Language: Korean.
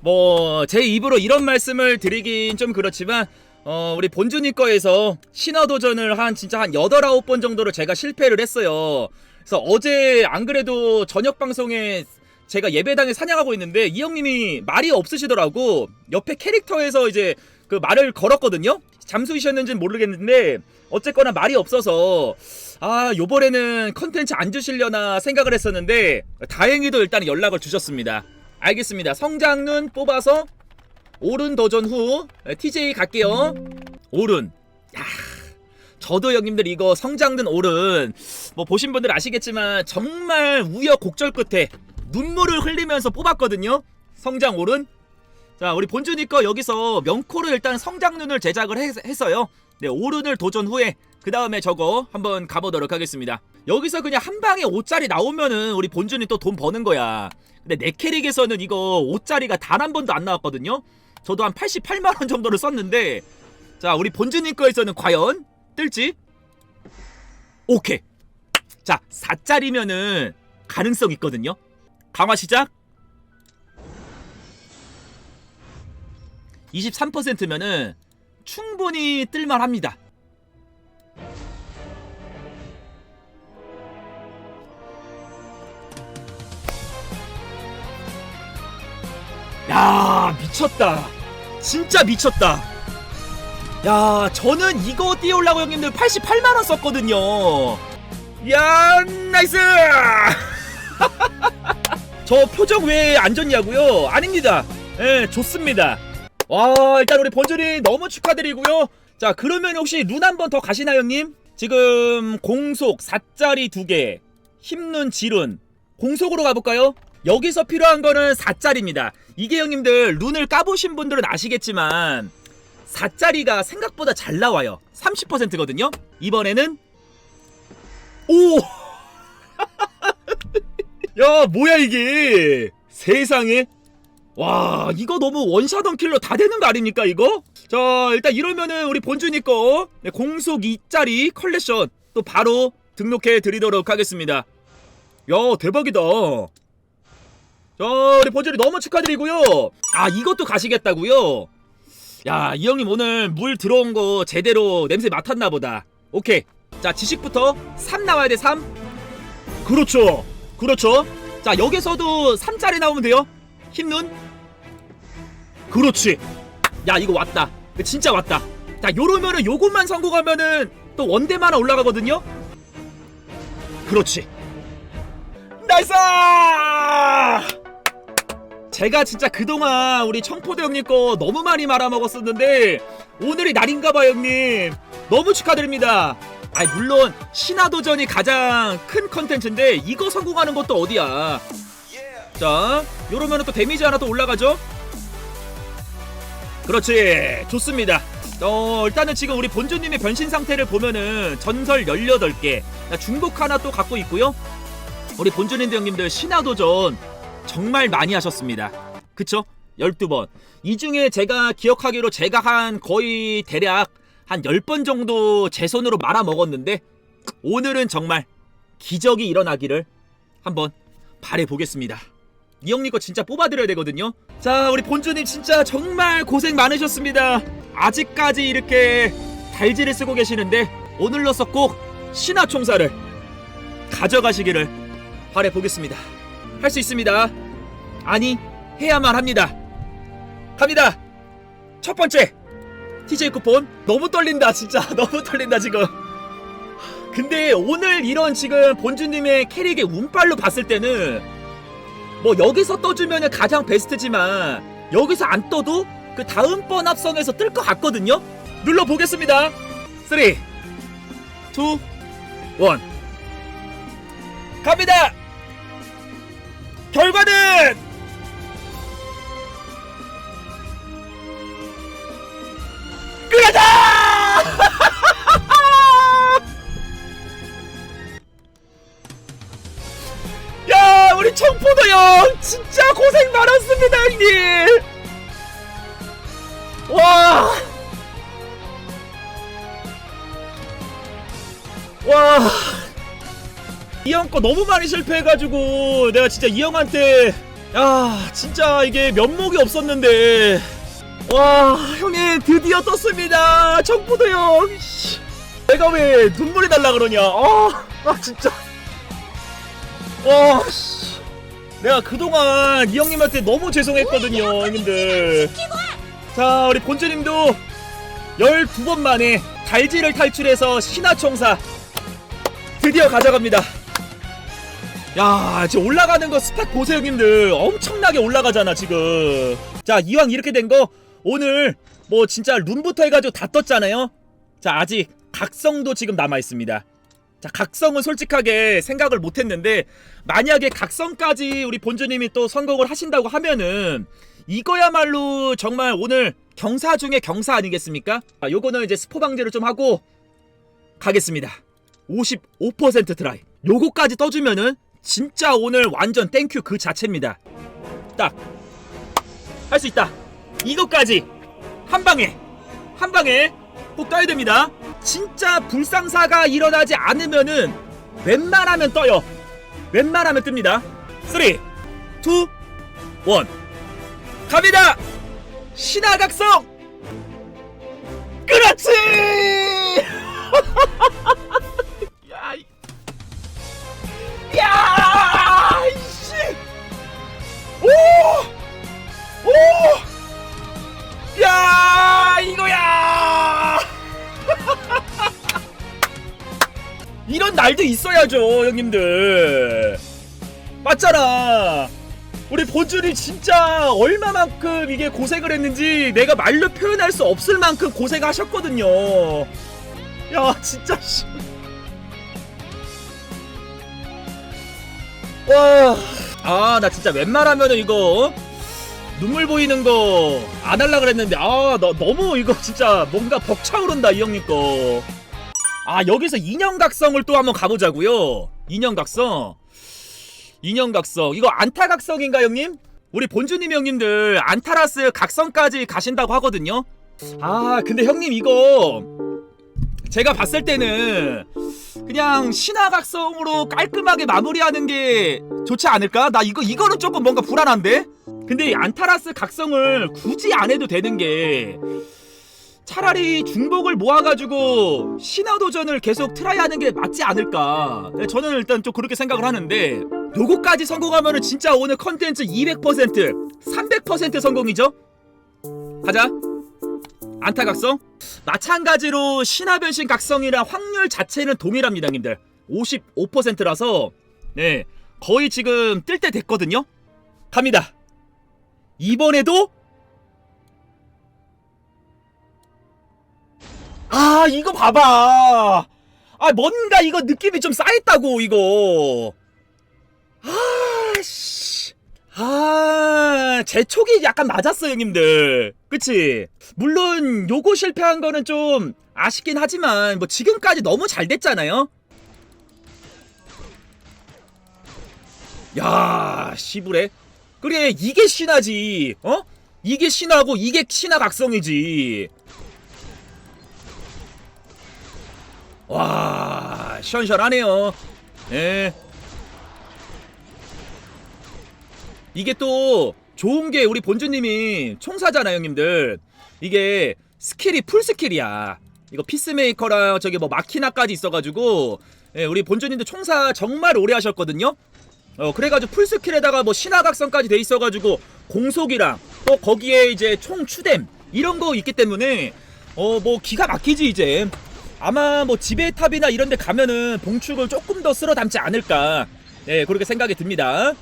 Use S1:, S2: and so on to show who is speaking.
S1: 뭐 제 입으로 이런 말씀을 드리긴 좀 그렇지만 어 우리 본주님 거에서 신화 도전을 한 진짜 한 8, 9번 정도를 제가 실패를 했어요. 그래서 어제 안 그래도 저녁 방송에 제가 예배당에 사냥하고 있는데 이 형님이 말이 없으시더라고. 옆에 캐릭터에서 이제 그 말을 걸었거든요. 잠수이셨는지는 모르겠는데 어쨌거나 말이 없어서 아 요번에는 컨텐츠 안 주시려나 생각을 했었는데 다행히도 일단 연락을 주셨습니다. 알겠습니다. 성장눈 뽑아서 오른 도전 후 TJ 갈게요. 오른. 야, 저도 형님들 이거 성장든 오른 뭐 보신 분들 아시겠지만 정말 우여곡절 끝에 눈물을 흘리면서 뽑았거든요. 성장 오른. 자, 우리 거 여기서 명코를 일단 성장눈을 제작을 해, 했어요. 네, 오른을 도전 후에 그 다음에 저거 한번 가보도록 하겠습니다. 여기서 그냥 한 방에 5짜리 나오면은 우리 본준이 또 돈 버는 거야. 근데 내 캐릭에서는 이거 5짜리가 단 한 번도 안 나왔거든요. 저도 한 88만 원 정도를 썼는데 자, 우리 본준이 거에서는 과연 뜰지? 오케이. 자, 4짜리면은 가능성 있거든요. 강화 시작. 23%면은 충분히 뜰만합니다. 야 미쳤다. 진짜 미쳤다. 야 저는 이거 띄우려고 형님들 88만 원 썼거든요. 야 나이스. 저 표정 왜 안 좋냐고요? 아닙니다. 예, 좋습니다. 와, 일단 우리 본전이 너무 축하드리고요. 자, 그러면 혹시 룬 한 번 더 가시나요, 형님? 지금 공속 4짜리 2개, 힘눈 지룬. 공속으로 가볼까요? 여기서 필요한 거는 4짜리입니다. 이게 형님들 룬을 까보신 분들은 아시겠지만 4짜리가 생각보다 잘 나와요. 30%거든요. 이번에는 오! 야, 뭐야 이게? 세상에. 와, 이거 너무 원샷원 킬러 다 되는 거 아닙니까, 이거? 자, 일단 이러면은 우리 거 네, 공속 2짜리 컬렉션 또 바로 등록해 드리도록 하겠습니다. 야, 대박이다. 자, 우리 본준이 너무 축하드리고요. 아, 이것도 가시겠다고요? 야, 이 형님 오늘 물 들어온 거 제대로 냄새 맡았나 보다. 오케이. 자, 지식부터 3 나와야 돼, 3. 그렇죠. 그렇죠. 자, 여기서도 3짜리 나오면 돼요. 힘눈. 그렇지. 야, 이거 왔다. 진짜 왔다. 자, 요러면은 요것만 성공하면은 또 원대만 하나 올라가거든요. 그렇지. 나이스! 제가 진짜 그동안 우리 청포대 형님 거 너무 많이 말아먹었었는데 오늘이 날인가봐 형님 너무 축하드립니다 아 물론 신화도전이 가장 큰 컨텐츠인데 이거 성공하는 것도 어디야 자 요러면은 또 데미지 하나 더 올라가죠 그렇지. 좋습니다. 어 일단은 지금 우리 본주님의 변신 상태를 보면은 전설 18개. 중복 하나 또 갖고 있고요. 우리 본주님들 형님들 신화도전 정말 많이 하셨습니다. 그쵸? 12번. 이 중에 제가 기억하기로 제가 한 거의 대략 한 10번 정도 제 손으로 말아 먹었는데 오늘은 정말 기적이 일어나기를 한번 바래 보겠습니다. 이 형님 거 진짜 뽑아드려야 되거든요. 자, 우리 본주님 진짜 정말 고생 많으셨습니다. 아직까지 이렇게 달지를 쓰고 계시는데 오늘로서 꼭 신화 총사를 가져가시기를 바래 보겠습니다. 할 수 있습니다. 아니, 해야만 합니다. 갑니다. 첫 번째 TJ 쿠폰 너무 떨린다 진짜 너무 떨린다 지금 근데 오늘 이런 지금 본주님의 캐릭의 운빨로 봤을 때는 뭐 여기서 떠주면 가장 베스트지만 여기서 안 떠도 그 다음번 합성에서 뜰 것 같거든요. 눌러보겠습니다. 3 2 1 갑니다! 결과는 청포도 형 진짜 고생 많았습니다, 형님. 와. 와. 이 형 거 너무 많이 실패해가지고 내가 진짜 이 형한테 야 진짜 이게 면목이 없었는데 와 형님 드디어 떴습니다 청포도 형 씨. 내가 왜 눈물이 날라 그러냐 아, 아 진짜 와 씨. 내가 그동안 이 형님한테 너무 죄송했거든요 형님들. 자 우리 본주님도 12번 만에 달지를 탈출해서 신화청사 드디어 가져갑니다. 야 지금 올라가는 거 스팟 보세요 형님들. 엄청나게 올라가잖아 지금. 자 이왕 이렇게 된 거 오늘 뭐 진짜 룸부터 해가지고 다 떴잖아요? 자 아직 각성도 지금 남아있습니다 자 각성은 솔직하게 생각을 못했는데 만약에 각성까지 우리 본주님이 또 성공을 하신다고 하면은 이거야말로 정말 오늘 경사 중에 경사 아니겠습니까? 아, 요거는 이제 스포 방제를 좀 하고 가겠습니다. 55% 드라이. 요거까지 떠주면은 진짜 오늘 완전 땡큐 그 자체입니다. 딱. 할 수 있다. 이것까지. 한 방에. 한 방에 꼭 떠야 됩니다. 진짜 불상사가 일어나지 않으면은 웬만하면 떠요. 웬만하면 뜹니다. 3, 2, 1. 갑니다! 신화각성! 그렇지! 날도 있어야죠, 형님들. 맞잖아. 우리 본준이 진짜 얼마만큼 이게 고생을 했는지 내가 말로 표현할 수 없을 만큼 고생하셨거든요. 야, 진짜 씨. 와. 아, 나 진짜 웬만하면은 이거 눈물 보이는 거 안 할라 그랬는데 아, 너, 너무 이거 진짜 뭔가 벅차오른다 이 형님 거. 아, 여기서 인형각성을 또 한번 가보자고요. 인형각성. 인형각성 이거 안타각성인가 형님? 우리 본주님 형님들 안타라스 각성까지 가신다고 하거든요 아 근데 형님 이거 제가 봤을 때는 그냥 신화각성으로 깔끔하게 마무리하는 게 좋지 않을까? 나 이거 이거는 조금 뭔가 불안한데? 근데 이 안타라스 각성을 굳이 안 해도 되는 게 차라리 중복을 모아가지고 신화 도전을 계속 트라이하는 게 맞지 않을까. 저는 일단 좀 그렇게 생각을 하는데 요거까지 성공하면은 진짜 오늘 컨텐츠 200% 300% 성공이죠? 가자. 안타각성? 마찬가지로 신화 변신 각성이랑 확률 자체는 동일합니다 님들. 55%라서 네 거의 지금 뜰 때 됐거든요? 갑니다. 이번에도 아 이거 봐봐. 아 뭔가 이거 느낌이 좀 쌓였다고 이거. 아씨. 아 제촉이 약간 맞았어 형님들. 그치? 물론 요거 실패한 거는 좀 아쉽긴 하지만 뭐 지금까지 너무 잘 됐잖아요. 야 시부래 그래 이게 신화지. 어? 이게 신화고 이게 신화 각성이지 와 시원시원하네요. 예 이게 또 좋은 게 우리 본주님이 총사잖아요 형님들. 이게 스킬이 풀 스킬이야. 이거 피스메이커랑 저기 뭐 마키나까지 있어가지고 예, 우리 본주님도 총사 정말 오래 하셨거든요? 어 그래가지고 풀 스킬에다가 뭐 신화각성까지 돼 있어가지고 공속이랑 또 거기에 이제 총 추뎀 이런 거 있기 때문에 어 뭐 기가 막히지 이제 아마 뭐 지배탑이나 이런 데 가면은 봉축을 조금 더 쓸어 담지 않을까. 네 그렇게 생각이 듭니다